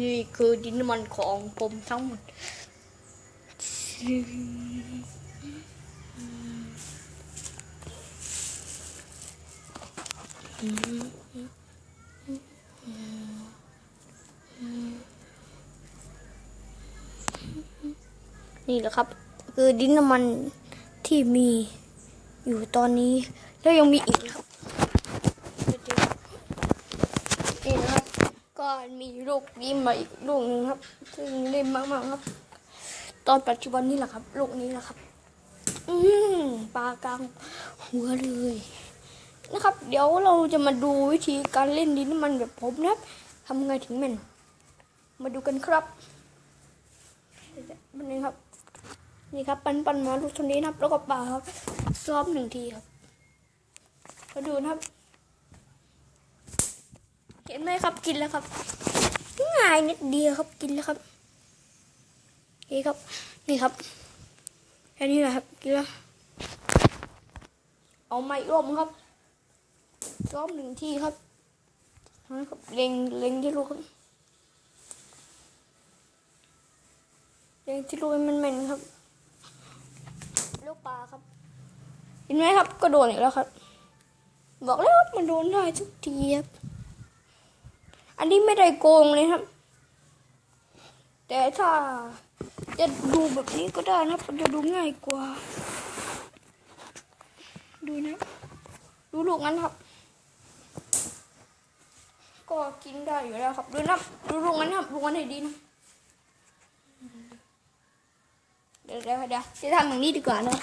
นี่คือดินน้ำมันของผมทั้งหมด นี่แหละครับ คือดินน้ำมันที่มีอยู่ตอนนี้ แล้วยังมีอีกครับนี่นะครับ ก็ มีลูกนี้มาอีกลูกหนึงครับ ซึ่งเล่นมากๆครับ ตอนปัจจุบันนี้แหละครับ ลูกนี้แหละครับ อืมปลากลางหัวเลยนะครับ เดี๋ยวเราจะมาดูวิธีการเล่นดินน้ำมันแบบผมนะครับทำไงถึงแมันมาดูกันครับมันนี้ครับ นี่ครับ ปันปันมาลูกเท่านี้นะครับ แล้วก็ปลาครับซ้อมหนึ่งทีครับมาดูนะครับ เห็นไหมครับกินแล้วครับง่ายนิดเดียวครับกินแล้วครับนี่ครับ นี่ครับแค่นี้แหละครับกินแล้วเอาไม้ร่มครับซ้อมหนึ่งที่ครับนะครับเล็งเล็งที่ลูกครับเล็งที่ลูกมันแม่นครับลูกปลาครับเห็นไหมครับก็โดนอีกแล้วครับ บอกแล้วครับมันโดนได้ทุกทีครับ อันนี้ไม่ได้โกงเลยครับ แต่ถ้าจะดูแบบนี้ก็ได้นะมันจะดูง่ายกว่า ดูนะ ดูลูกนั้นครับ ก็กินได้อยู่แล้วครับ ดูนะดูลูกนั้นครับลูกนั้นให้ดีนะเดี๋ยวเดี๋ยวเดี๋ยวจะทำอย่างนี้ดีกว่านะ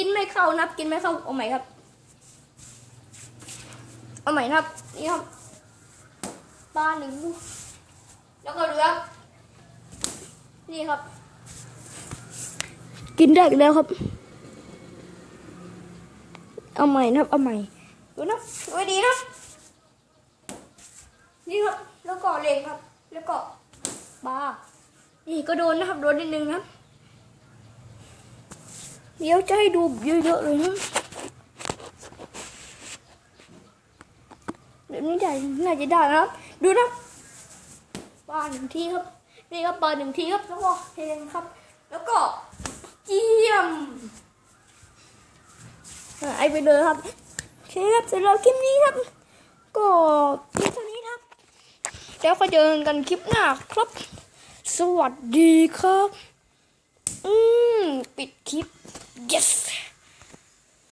กินไม่เข้านับ กินไม่เข้าเอาใหม่ครับ เอาใหม่นะครับ นี่ครับปลาหนึ่งลูกแล้วก็เรือนี่ครับ กินได้อีกแล้วครับ เอาใหม่นะครับ เอาใหม่ดูนะดูดีนะนี่ครับ แล้วก็เล็งครับ แล้วก็ปลานี่ก็โดนนะครับ โดนนิดนึงนะครับ เดี๋ยวจะให้ดูเยอะๆเลยนะแบบนี้ได้น่าจะได้นะครับ ดูนะปลาหนึ่งทีครับ นี่ครับปลาหนึ่งทีครับแล้วก็เฮงครับ แล้วก็เจียมไอไปเลยครับโอเคครับสำหรับคลิปนี้ครับ ก็เพียงเท่านี้ครับ แล้วก็เจอกันคลิปหน้าครับ สวัสดีครับ อืม ปิดคลิป yes